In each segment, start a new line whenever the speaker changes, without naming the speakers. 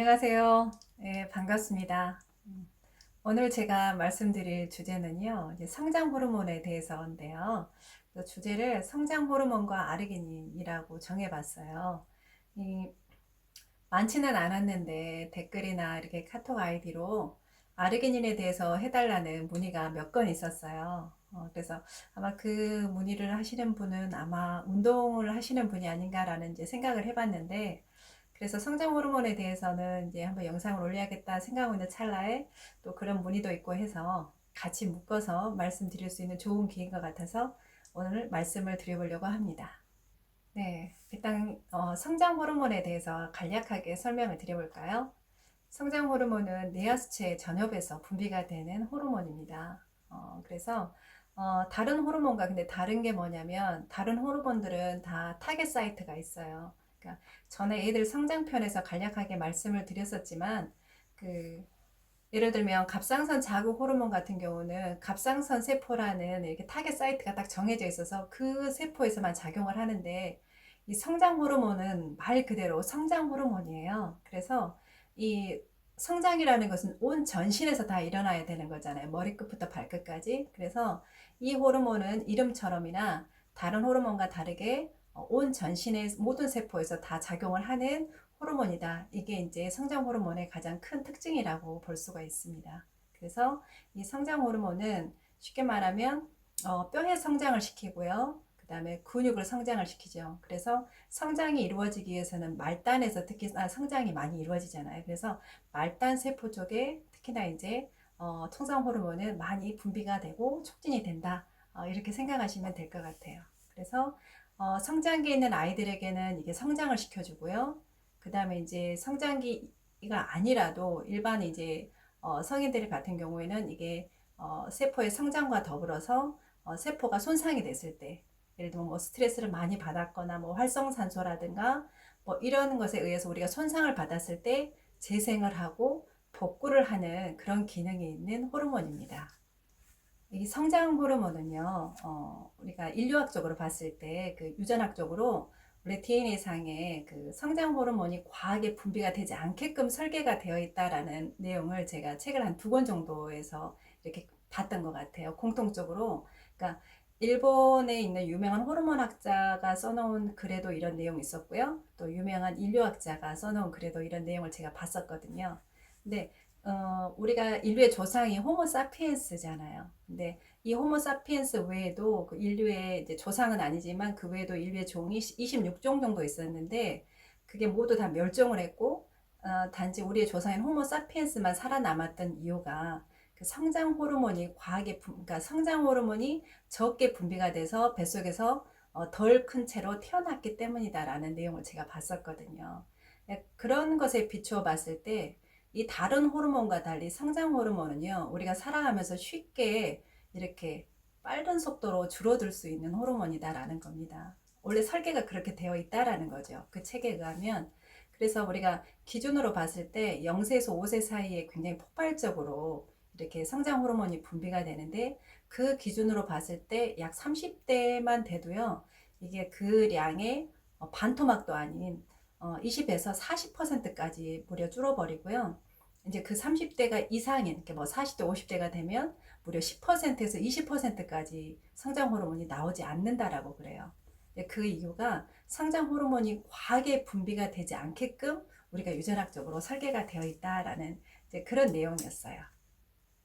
안녕하세요. 네, 반갑습니다. 음, 오늘 제가 말씀드릴 주제는요, 성장 호르몬에 대해서인데요. 그 주제를 성장 호르몬과 아르기닌이라고 정해봤어요. 이, 많지는 않았는데 댓글이나 이렇게 카톡 아이디로 아르기닌에 대해서 해달라는 문의가 몇 건 있었어요. 어, 그래서 아마 그 문의를 하시는 분은 아마 운동을 하시는 분이 아닌가라는 이제 생각을 해봤는데, 그래서 성장 호르몬에 대해서는 이제 한번 영상을 올려야겠다 생각하고 있는 찰나에 또 그런 문의도 있고 해서 같이 묶어서 말씀드릴 수 있는 좋은 기회인 것 같아서 오늘 말씀을 드려보려고 합니다. 네, 일단 어, 성장 호르몬에 대해서 간략하게 설명을 드려볼까요? 성장 호르몬은 뇌하수체 전엽에서 분비가 되는 호르몬입니다. 어, 그래서 어, 다른 호르몬과 근데 다른 게 뭐냐면 다른 호르몬들은 다 타겟 사이트가 있어요. 그러니까 전에 애들 성장편에서 간략하게 말씀을 드렸었지만 그 예를 들면 갑상선 자극 호르몬 같은 경우는 갑상선 세포라는 이렇게 타겟 사이트가 딱 정해져 있어서 그 세포에서만 작용을 하는데 이 성장 호르몬은 말 그대로 성장 호르몬이에요. 그래서 이 성장이라는 것은 온 전신에서 다 일어나야 되는 거잖아요. 머리끝부터 발끝까지. 그래서 이 호르몬은 이름처럼이나 다른 호르몬과 다르게 어, 온 전신의 모든 세포에서 다 작용을 하는 호르몬이다. 이게 이제 성장 호르몬의 가장 큰 특징이라고 볼 수가 있습니다. 그래서 이 성장 호르몬은 쉽게 말하면 어, 뼈의 성장을 시키고요. 그 다음에 근육을 성장을 시키죠. 그래서 성장이 이루어지기 위해서는 말단에서 특히 아, 성장이 많이 이루어지잖아요. 그래서 말단 세포 쪽에 특히나 이제 어, 청성 호르몬은 많이 분비가 되고 촉진이 된다. 어, 이렇게 생각하시면 될 것 같아요. 그래서 어, 성장기에 있는 아이들에게는 이게 성장을 시켜주고요. 그 다음에 이제 성장기가 아니라도 일반 이제 어, 성인들 같은 경우에는 이게 어, 세포의 성장과 더불어서 어, 세포가 손상이 됐을 때 예를 들면 뭐 스트레스를 많이 받았거나 뭐 활성산소라든가 뭐 이런 것에 의해서 우리가 손상을 받았을 때 재생을 하고 복구를 하는 그런 기능이 있는 호르몬입니다. 이 성장 호르몬은요, 어, 우리가 인류학적으로 봤을 때, 그 유전학적으로 우리 DNA상에 그 성장 호르몬이 과하게 분비가 되지 않게끔 설계가 되어 있다라는 내용을 제가 책을 한 두 권 정도에서 이렇게 봤던 것 같아요. 공통적으로. 그러니까 일본에 있는 유명한 호르몬 학자가 써놓은 글에도 이런 내용이 있었고요. 또 유명한 인류학자가 써놓은 글에도 이런 내용을 제가 봤었거든요. 근데 어, 우리가 인류의 조상이 호모 사피엔스잖아요. 근데 이 호모 사피엔스 외에도 그 인류의 이제 조상은 아니지만 그 외에도 인류의 종이 26종 정도 있었는데 그게 모두 다 멸종을 했고 어, 단지 우리의 조상인 호모 사피엔스만 살아남았던 이유가 그 성장 호르몬이 과하게 분, 그러니까 성장 호르몬이 적게 분비가 돼서 뱃속에서 어, 덜 큰 채로 태어났기 때문이다라는 내용을 제가 봤었거든요. 네, 그런 것에 비추어 봤을 때 이 다른 호르몬과 달리 성장 호르몬은요, 우리가 살아가면서 쉽게 이렇게 빠른 속도로 줄어들 수 있는 호르몬이다라는 겁니다. 원래 설계가 그렇게 되어 있다라는 거죠. 그 책에 의하면. 그래서 우리가 기준으로 봤을 때 0세에서 5세 사이에 굉장히 폭발적으로 이렇게 성장 호르몬이 분비가 되는데 그 기준으로 봤을 때 약 30대만 돼도요, 이게 그 량의 어, 반토막도 아닌 20에서 어, 40%까지 무려 줄어버리고요. 이제 그 30대가 이상인, 뭐 40대, 50대가 되면 무려 10%에서 20%까지 성장 호르몬이 나오지 않는다라고 그래요. 그 이유가 성장 호르몬이 과하게 분비가 되지 않게끔 우리가 유전학적으로 설계가 되어 있다라는 그런 내용이었어요.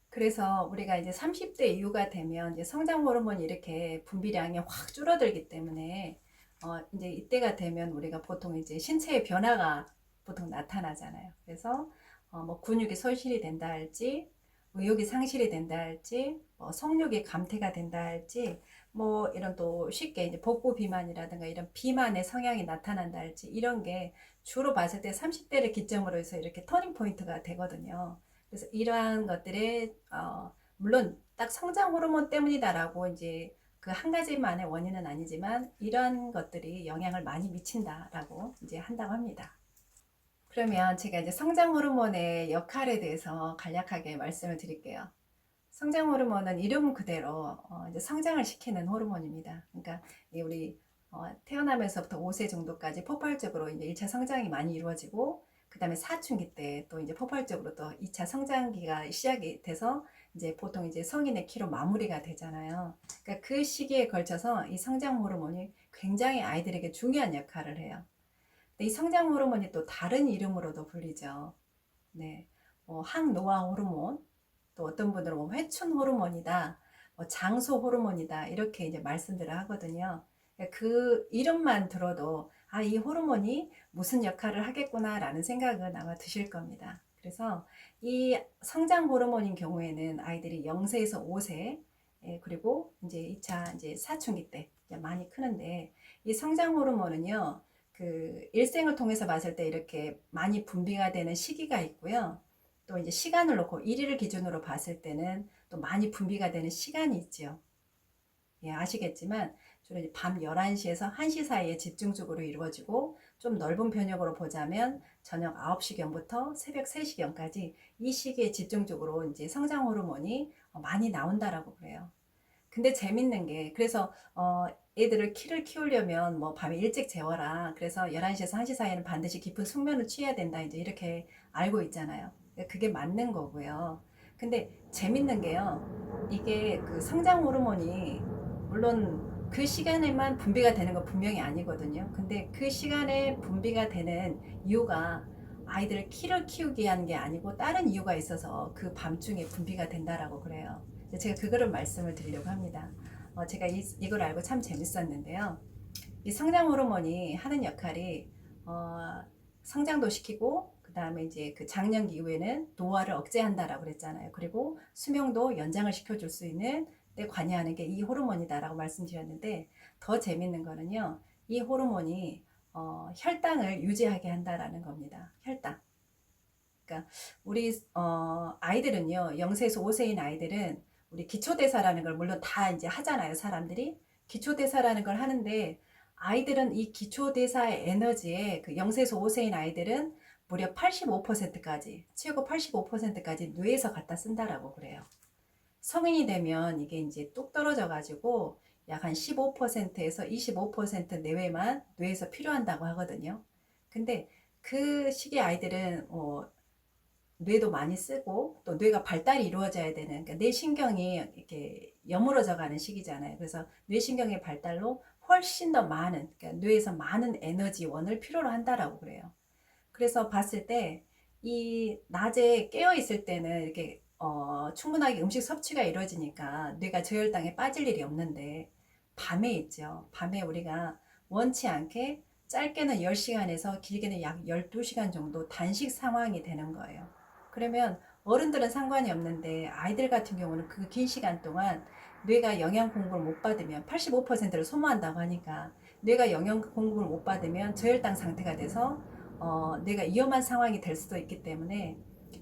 그래서 우리가 이제 30대 이후가 되면 이제 성장 호르몬이 이렇게 분비량이 확 줄어들기 때문에 어, 이제 이때가 되면 우리가 보통 이제 신체의 변화가 보통 나타나잖아요. 그래서 어, 뭐 근육이 손실이 된다 할지, 의욕이 상실이 된다 할지, 뭐 성욕이 감퇴가 된다 할지, 뭐 이런 또 쉽게 이제 복부 비만이라든가 이런 비만의 성향이 나타난다 할지 이런 게 주로 봤을 때 30대를 기점으로 해서 이렇게 터닝 포인트가 되거든요. 그래서 이러한 것들에 어, 물론 딱 성장 호르몬 때문이다라고 이제 그 한 가지만의 원인은 아니지만 이러한 것들이 영향을 많이 미친다라고 이제 한다고 합니다. 그러면 제가 이제 성장 호르몬의 역할에 대해서 간략하게 말씀을 드릴게요. 성장 호르몬은 이름 그대로 어 이제 성장을 시키는 호르몬입니다. 그러니까 우리 어 태어나면서부터 5세 정도까지 폭발적으로 이제 1차 성장이 많이 이루어지고 그 다음에 사춘기 때 또 이제 폭발적으로 또 2차 성장기가 시작이 돼서 이제 보통 이제 성인의 키로 마무리가 되잖아요. 그러니까 그 시기에 걸쳐서 이 성장 호르몬이 굉장히 아이들에게 중요한 역할을 해요. 근데 이 성장 호르몬이 또 다른 이름으로도 불리죠. 네. 뭐 항노화 호르몬, 또 어떤 분들은 뭐 회춘 호르몬이다, 뭐 장소 호르몬이다, 이렇게 이제 말씀들을 하거든요. 그 이름만 들어도 아, 이 호르몬이 무슨 역할을 하겠구나라는 생각은 아마 드실 겁니다. 그래서 이 성장 호르몬인 경우에는 아이들이 0세에서 5세, 예, 그리고 이제 2차 이제 사춘기 때 많이 크는데 이 성장 호르몬은요, 그 일생을 통해서 봤을 때 이렇게 많이 분비가 되는 시기가 있고요. 또 이제 시간을 놓고 일일을 기준으로 봤을 때는 또 많이 분비가 되는 시간이 있죠. 예, 아시겠지만 주로 밤 11시에서 1시 사이에 집중적으로 이루어지고 좀 넓은 편역으로 보자면 저녁 9시경부터 새벽 3시경까지 이 시기에 집중적으로 이제 성장 호르몬이 어, 많이 나온다라고 그래요. 근데 재밌는 게 그래서 어 애들을 키를 키우려면 뭐 밤에 일찍 재워라. 그래서 11시에서 1시 사이에는 반드시 깊은 숙면을 취해야 된다. 이제 이렇게 알고 있잖아요. 그게 맞는 거고요. 근데 재밌는 게요. 이게 그 성장 호르몬이 물론 그 시간에만 분비가 되는 건 분명히 아니거든요. 근데 그 시간에 분비가 되는 이유가 아이들을 키를 키우기 위한 게 아니고 다른 이유가 있어서 그 밤중에 분비가 된다라고 그래요. 제가 그거를 말씀을 드리려고 합니다. 어, 제가 이, 이걸 알고 참 재밌었는데요. 이 성장 호르몬이 하는 역할이 어, 성장도 시키고 그 다음에 이제 그 장년기 이후에는 노화를 억제한다라고 그랬잖아요. 그리고 수명도 연장을 시켜줄 수 있는 때 관여하는 게 이 호르몬이다라고 말씀드렸는데 더 재밌는 거는요. 이 호르몬이 어, 혈당을 유지하게 한다라는 겁니다. 혈당. 그러니까 우리 어, 아이들은요. 0세에서 5세인 아이들은 우리 기초대사라는 걸 물론 다 이제 하잖아요. 사람들이 기초대사라는 걸 하는데 아이들은 이 기초대사의 에너지에 그 0세에서 5세인 아이들은 무려 85%까지 최고 85%까지 뇌에서 갖다 쓴다라고 그래요. 성인이 되면 이게 이제 뚝 떨어져 가지고 약 한 15%에서 25% 내외만 뇌에서 필요한다고 하거든요. 근데 그 시기 아이들은 어, 뇌도 많이 쓰고 또 뇌가 발달이 이루어져야 되는 그러니까 뇌신경이 이렇게 여물어져 가는 시기잖아요. 그래서 뇌신경의 발달로 훨씬 더 많은 그러니까 뇌에서 많은 에너지원을 필요로 한다라고 그래요. 그래서 봤을 때 이 낮에 깨어 있을 때는 이렇게 어, 충분하게 음식 섭취가 이루어지니까 뇌가 저혈당에 빠질 일이 없는데 밤에 있죠. 밤에 우리가 원치 않게 짧게는 10시간에서 길게는 약 12시간 정도 단식 상황이 되는 거예요. 그러면 어른들은 상관이 없는데 아이들 같은 경우는 그 긴 시간 동안 뇌가 영양 공급을 못 받으면 85%를 소모한다고 하니까 뇌가 영양 공급을 못 받으면 저혈당 상태가 돼서 어, 뇌가 위험한 상황이 될 수도 있기 때문에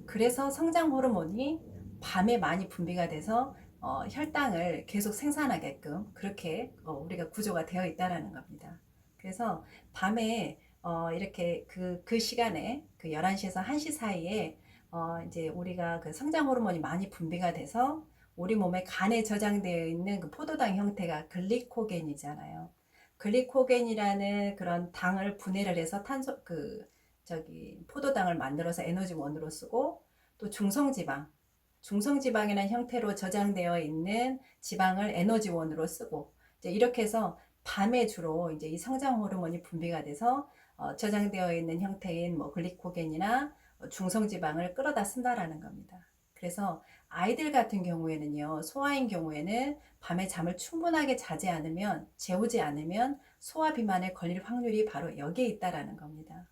그래서 성장 호르몬이 밤에 많이 분비가 돼서 어, 혈당을 계속 생산하게끔 그렇게 어, 우리가 구조가 되어 있다라는 겁니다. 그래서 밤에 어, 이렇게 그, 그 시간에 그 11시에서 1시 사이에 어, 이제 우리가 그 성장 호르몬이 많이 분비가 돼서 우리 몸에 간에 저장되어 있는 그 포도당 형태가 글리코겐이잖아요. 글리코겐이라는 그런 당을 분해를 해서 탄소 그 저기 포도당을 만들어서 에너지원으로 쓰고 또 중성지방 중성지방이라는 형태로 저장되어 있는 지방을 에너지원으로 쓰고 이제 이렇게 해서 밤에 주로 이제 이 성장 호르몬이 분비가 돼서 어, 저장되어 있는 형태인 뭐 글리코겐이나 중성지방을 끌어다 쓴다라는 겁니다. 그래서 아이들 같은 경우에는요, 소아인 경우에는 밤에 잠을 충분하게 자지 않으면, 재우지 않으면 소아 비만에 걸릴 확률이 바로 여기에 있다라는 겁니다.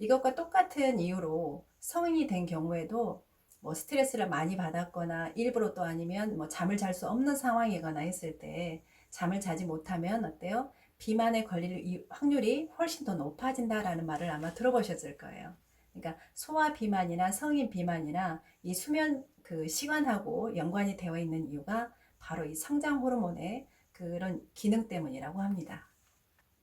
이것과 똑같은 이유로 성인이 된 경우에도 뭐 스트레스를 많이 받았거나 일부러 또 아니면 뭐 잠을 잘 수 없는 상황이거나 했을 때 잠을 자지 못하면 어때요? 비만에 걸릴 확률이 훨씬 더 높아진다라는 말을 아마 들어보셨을 거예요. 그러니까 소아 비만이나 성인 비만이나 이 수면 그 시간하고 연관이 되어 있는 이유가 바로 이 성장 호르몬의 그런 기능 때문이라고 합니다.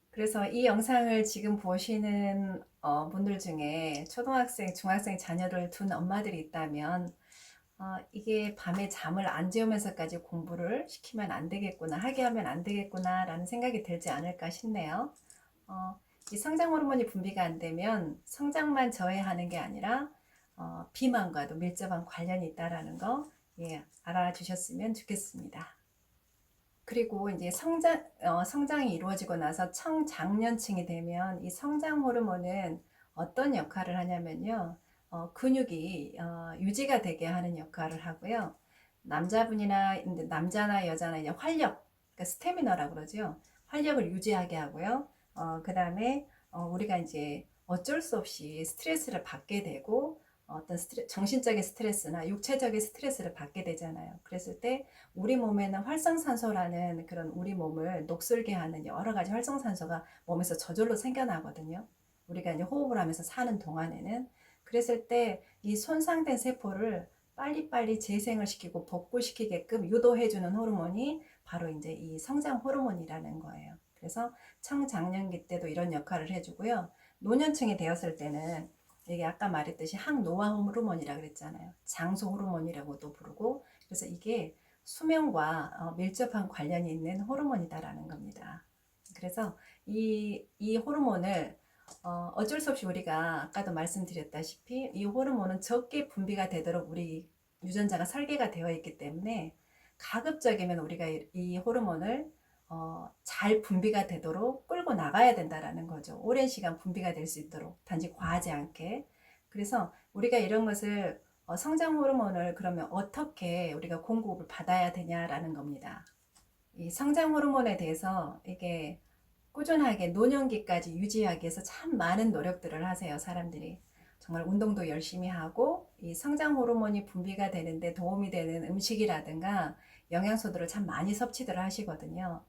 그래서 이 영상을 지금 보시는 어, 분들 중에 초등학생, 중학생 자녀를 둔 엄마들이 있다면 어, 이게 밤에 잠을 안 재우면서까지 공부를 시키면 안 되겠구나, 하게 하면 안 되겠구나 라는 생각이 들지 않을까 싶네요. 어, 이 성장 호르몬이 분비가 안 되면 성장만 저해하는 게 아니라 어, 비만과도 밀접한 관련이 있다라는 거 예, 알아주셨으면 좋겠습니다. 그리고 이제 성장, 어, 성장이 이루어지고 나서 청장년층이 되면 이 성장 호르몬은 어떤 역할을 하냐면요. 어, 근육이 어, 유지가 되게 하는 역할을 하고요. 남자분이나 남자나 여자나 이제 활력, 그러니까 스태미너라고 그러죠. 활력을 유지하게 하고요. 어, 그 다음에 어, 우리가 이제 어쩔 수 없이 스트레스를 받게 되고 어떤 스트레, 정신적인 스트레스나 육체적인 스트레스를 받게 되잖아요. 그랬을 때 우리 몸에는 활성산소라는 그런 우리 몸을 녹슬게 하는 여러 가지 활성산소가 몸에서 저절로 생겨나거든요. 우리가 이제 호흡을 하면서 사는 동안에는 그랬을 때 이 손상된 세포를 빨리빨리 재생을 시키고 복구시키게끔 유도해주는 호르몬이 바로 이제 이 성장 호르몬이라는 거예요. 그래서 청장년기 때도 이런 역할을 해주고요. 노년층이 되었을 때는 이게 아까 말했듯이 항노화 호르몬이라 그랬잖아요. 장소 호르몬이라고도 부르고 그래서 이게 수면과 어, 밀접한 관련이 있는 호르몬이다라는 겁니다. 그래서 이, 이 호르몬을 어, 어쩔 수 없이 우리가 아까도 말씀드렸다시피 이 호르몬은 적게 분비가 되도록 우리 유전자가 설계가 되어 있기 때문에 가급적이면 우리가 이, 이 호르몬을 어, 잘 분비가 되도록 끌고 나가야 된다라는 거죠. 오랜 시간 분비가 될 수 있도록 단지 과하지 않게. 그래서 우리가 이런 것을 어, 성장 호르몬을 그러면 어떻게 우리가 공급을 받아야 되냐라는 겁니다. 이 성장 호르몬에 대해서 이게 꾸준하게 노년기까지 유지하기 위해서 참 많은 노력들을 하세요, 사람들이. 정말 운동도 열심히 하고 이 성장 호르몬이 분비가 되는데 도움이 되는 음식이라든가 영양소들을 참 많이 섭취들 하시거든요.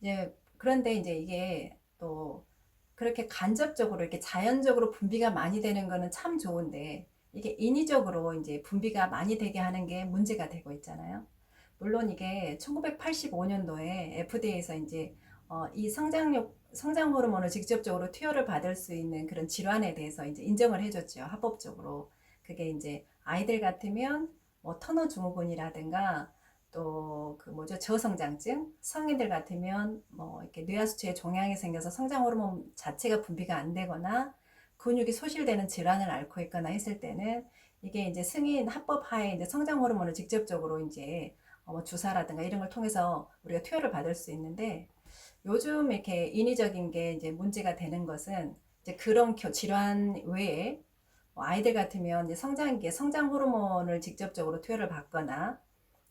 이제 그런데 이제 이게 또 그렇게 간접적으로 이렇게 자연적으로 분비가 많이 되는 거는 참 좋은데 이게 인위적으로 이제 분비가 많이 되게 하는 게 문제가 되고 있잖아요. 물론 이게 1985년도에 FDA에서 이제 어, 이 성장력 성장 호르몬을 직접적으로 투여를 받을 수 있는 그런 질환에 대해서 이제 인정을 해줬죠 합법적으로 그게 이제 아이들 같으면 뭐 터너 증후군이라든가 또 그 뭐죠? 저성장증? 성인들 같으면 뭐 이렇게 뇌하수체에 종양이 생겨서 성장 호르몬 자체가 분비가 안 되거나 근육이 소실되는 질환을 앓고 있거나 했을 때는 이게 이제 승인 합법 하에 이제 성장 호르몬을 직접적으로 이제 뭐 주사라든가 이런 걸 통해서 우리가 투여를 받을 수 있는데 요즘 이렇게 인위적인 게 이제 문제가 되는 것은 이제 그런 질환 외에 뭐 아이들 같으면 이제 성장기에 성장 호르몬을 직접적으로 투여를 받거나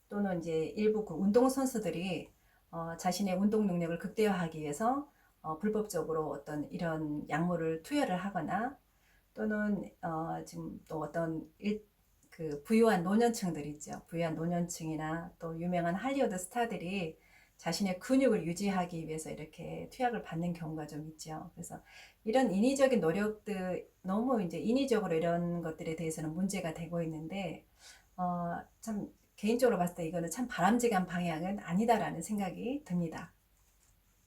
또는 이제 일부 그 운동 선수들이 어, 자신의 운동 능력을 극대화하기 위해서 어, 불법적으로 어떤 이런 약물을 투여를 하거나 또는 어, 지금 또 어떤 일, 그 부유한 노년층들 있죠. 부유한 노년층이나 또 유명한 할리우드 스타들이 자신의 근육을 유지하기 위해서 이렇게 투약을 받는 경우가 좀 있죠. 그래서 이런 인위적인 노력들 너무 이제 인위적으로 이런 것들에 대해서는 문제가 되고 있는데 어, 참 개인적으로 봤을 때 이거는 참 바람직한 방향은 아니다라는 생각이 듭니다.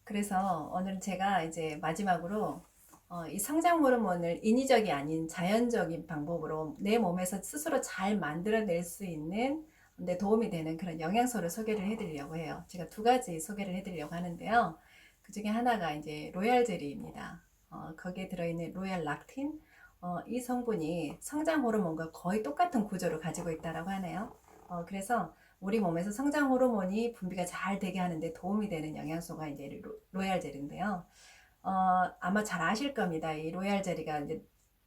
그래서 오늘 제가 이제 마지막으로 어, 이 성장 호르몬을 인위적이 아닌 자연적인 방법으로 내 몸에서 스스로 잘 만들어낼 수 있는 데 도움이 되는 그런 영양소를 소개를 해드리려고 해요. 제가 두 가지 소개를 해드리려고 하는데요. 그 중에 하나가 이제 로얄 젤리입니다. 어, 거기에 들어있는 로얄 락틴. 어, 이 성분이 성장 호르몬과 거의 똑같은 구조를 가지고 있다고 하네요. 어, 그래서 우리 몸에서 성장 호르몬이 분비가 잘 되게 하는데 도움이 되는 영양소가 이제 로, 얄 젤인데요. 어, 아마 잘 아실 겁니다. 이 로얄 젤리가 이제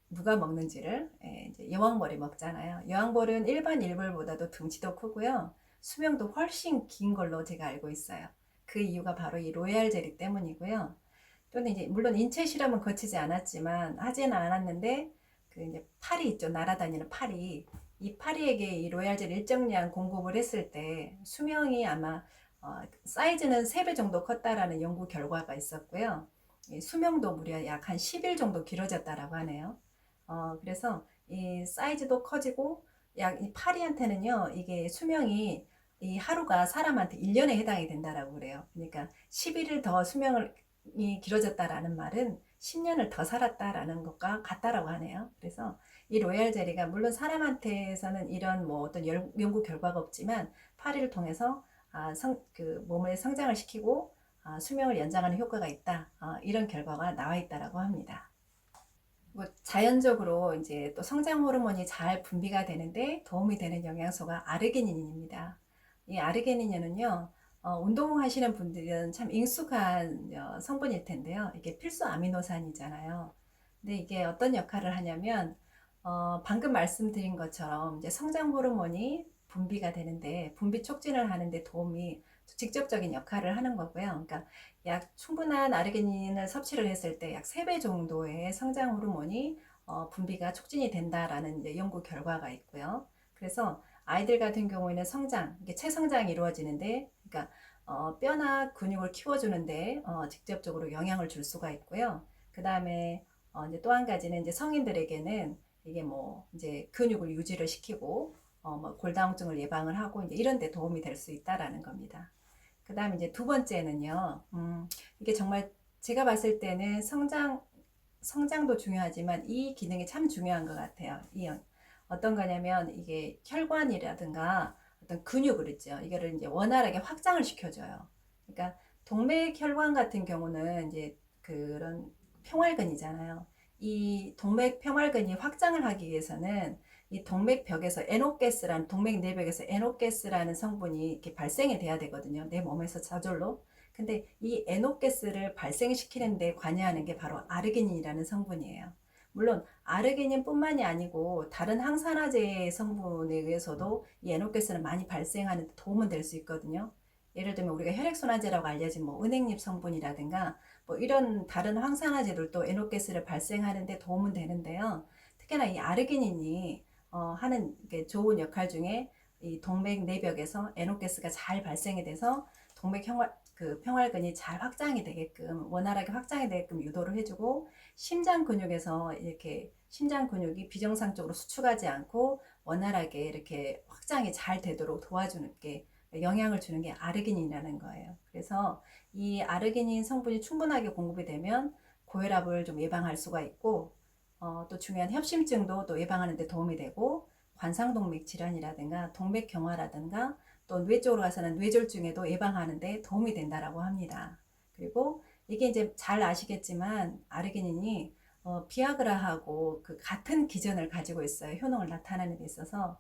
누가 먹는지를 예, 이제 여왕벌이 먹잖아요. 여왕벌은 일반 일벌보다도 등치도 크고요. 수명도 훨씬 긴 걸로 제가 알고 있어요. 그 이유가 바로 이 로얄 젤리 때문이고요. 또는 이제 물론 인체 실험은 거치지 않았지만 하지는 않았는데 그 이제 파리 있죠. 날아다니는 파리. 이 파리에게 이 로얄젤 일정량 공급을 했을 때 수명이 아마 어, 사이즈는 3배 정도 컸다라는 연구 결과가 있었고요. 수명도 무려 약 한 10일 정도 길어졌다라고 하네요. 어, 그래서 이 사이즈도 커지고 약 이 파리한테는요, 이게 수명이 이 하루가 사람한테 1년에 해당이 된다라고 그래요. 그러니까 11일 더 수명이 길어졌다라는 말은 10년을 더 살았다라는 것과 같다라고 하네요. 그래서 이 로얄 젤리가 물론 사람한테서는 이런 뭐 어떤 연구 결과가 없지만 파리를 통해서 아, 성, 그 몸을 성장을 시키고 아, 수명을 연장하는 효과가 있다. 어, 이런 결과가 나와 있다라고 합니다. 뭐 자연적으로 이제 또 성장 호르몬이 잘 분비가 되는데 도움이 되는 영양소가 아르기닌입니다. 이 아르기닌은요, 어, 운동하시는 분들은 참 익숙한 어, 성분일 텐데요. 이게 필수 아미노산이잖아요. 근데 이게 어떤 역할을 하냐면, 어, 방금 말씀드린 것처럼 이제 성장 호르몬이 분비가 되는데, 분비 촉진을 하는데 도움이 직접적인 역할을 하는 거고요. 그러니까 약 충분한 아르기닌을 섭취를 했을 때 약 3배 정도의 성장 호르몬이 어, 분비가 촉진이 된다라는 연구 결과가 있고요. 그래서 아이들 같은 경우에는 성장, 이게 체성장이 이루어지는데, 그러니까 어, 뼈나 근육을 키워주는데 어, 직접적으로 영향을 줄 수가 있고요. 그 다음에 어, 이제 또 한 가지는 이제 성인들에게는 이게 뭐 이제 근육을 유지를 시키고 어, 뭐 골다공증을 예방을 하고 이제 이런 데 도움이 될 수 있다라는 겁니다. 그 다음에 이제 두 번째는요, 음, 이게 정말 제가 봤을 때는 성장, 성장도 중요하지만 이 기능이 참 중요한 것 같아요. 이 연- 어떤 거냐면 이게 혈관이라든가 어떤 근육을 있죠. 이거를 이제 원활하게 확장을 시켜줘요. 그러니까 동맥 혈관 같은 경우는 이제 그런 평활근이잖아요. 이 동맥 평활근이 확장을 하기 위해서는 이 동맥벽에서 에노가스라는 동맥 내벽에서 에노가스라는 성분이 이렇게 발생이 돼야 되거든요. 내 몸에서 저절로. 근데 이 에노가스를 발생시키는 데 관여하는 게 바로 아르기닌이라는 성분이에요. 물론 아르기닌뿐만이 아니고 다른 항산화제 성분에 의해서도 이 에노가스는 많이 발생하는 데 도움은 될 수 있거든요. 예를 들면 우리가 혈액순환제라고 알려진 뭐 은행잎 성분이라든가 뭐 이런 다른 항산화제들도 에노가스를 발생하는 데 도움은 되는데요. 특히나 이 아르기닌이 어, 하는 게 좋은 역할 중에 이 동맥 내벽에서 에노가스가 잘 발생이 돼서 동맥 평활, 그 평활근이 잘 확장이 되게끔 원활하게 확장이 되게끔 유도를 해주고 심장 근육에서 이렇게 심장 근육이 비정상적으로 수축하지 않고 원활하게 이렇게 확장이 잘 되도록 도와주는 게 영향을 주는 게 아르기닌이라는 거예요. 그래서 이 아르기닌 성분이 충분하게 공급이 되면 고혈압을 좀 예방할 수가 있고 어, 또 중요한 협심증도 또 예방하는 데 도움이 되고 관상동맥 질환이라든가 동맥 경화라든가 또 뇌 쪽으로 가서는 뇌졸중에도 예방하는 데 도움이 된다라고 합니다. 그리고 이게 이제 잘 아시겠지만 아르기닌이 어, 비아그라하고 그 같은 기전을 가지고 있어요. 효능을 나타내는 데 있어서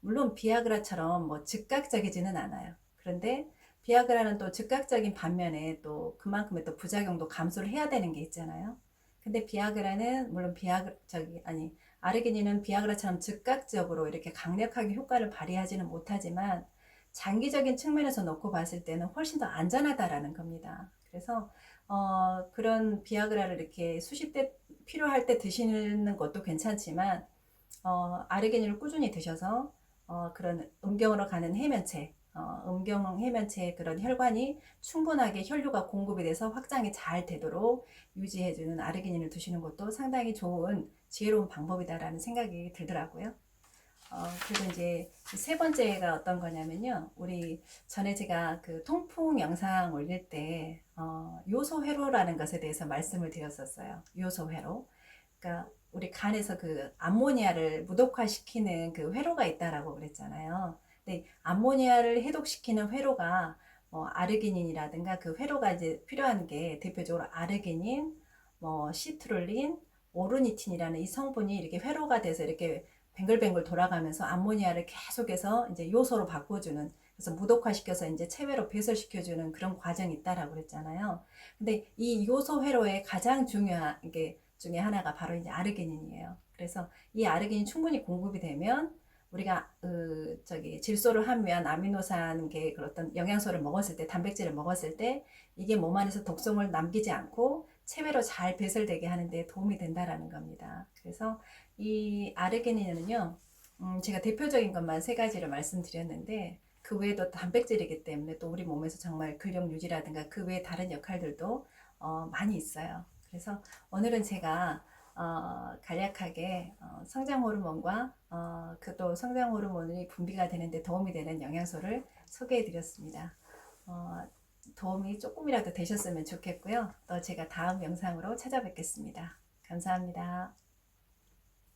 물론 비아그라처럼 뭐 즉각적이지는 않아요. 그런데 비아그라는 또 즉각적인 반면에 또 그만큼의 또 부작용도 감수를 해야 되는 게 있잖아요. 근데 비아그라는 물론 비아그 저기 아니 아르기닌은 비아그라처럼 즉각적으로 이렇게 강력하게 효과를 발휘하지는 못하지만 장기적인 측면에서 놓고 봤을 때는 훨씬 더 안전하다라는 겁니다. 그래서 어, 그런 비아그라를 이렇게 수십 대 필요할 때 드시는 것도 괜찮지만 어, 아르기닌을 꾸준히 드셔서 어, 그런 음경으로 가는 해면체 어, 음경 해면체의 그런 혈관이 충분하게 혈류가 공급이 돼서 확장이 잘 되도록 유지해주는 아르기닌을 드시는 것도 상당히 좋은 지혜로운 방법이다라는 생각이 들더라고요. 어, 그리고 이제 세 번째가 어떤 거냐면요. 우리 전에 제가 그 통풍 영상 올릴 때, 어, 요소 회로라는 것에 대해서 말씀을 드렸었어요. 요소 회로. 그러니까 우리 간에서 그 암모니아를 무독화시키는 그 회로가 있다라고 그랬잖아요. 근데 암모니아를 해독시키는 회로가 뭐 아르기닌이라든가 그 회로가 이제 필요한 게 대표적으로 아르기닌, 뭐 시트룰린, 오르니틴이라는 이 성분이 이렇게 회로가 돼서 이렇게 뱅글뱅글 돌아가면서 암모니아를 계속해서 이제 요소로 바꿔주는 그래서 무독화시켜서 이제 체외로 배설시켜주는 그런 과정이 있다라고 그랬잖아요. 근데 이 요소 회로의 가장 중요한 게 중에 하나가 바로 이제 아르기닌이에요. 그래서 이 아르기닌 충분히 공급이 되면 우리가 그 저기 질소를 함유한 아미노산계 그 어떤 영양소를 먹었을 때 단백질을 먹었을 때 이게 몸 안에서 독성을 남기지 않고 체외로 잘 배설되게 하는데 도움이 된다라는 겁니다. 그래서 이 아르기닌은요, 음, 제가 대표적인 것만 세 가지를 말씀드렸는데 그 외에도 단백질이기 때문에 또 우리 몸에서 정말 근력 유지라든가 그 외에 다른 역할들도 어, 많이 있어요. 그래서 오늘은 제가 어, 간략하게 어, 성장 호르몬과 어, 그또 성장 호르몬이 분비가 되는데 도움이 되는 영양소를 소개해 드렸습니다. 어, 도움이 조금이라도 되셨으면 좋겠고요. 또 제가 다음 영상으로 찾아뵙겠습니다. 감사합니다.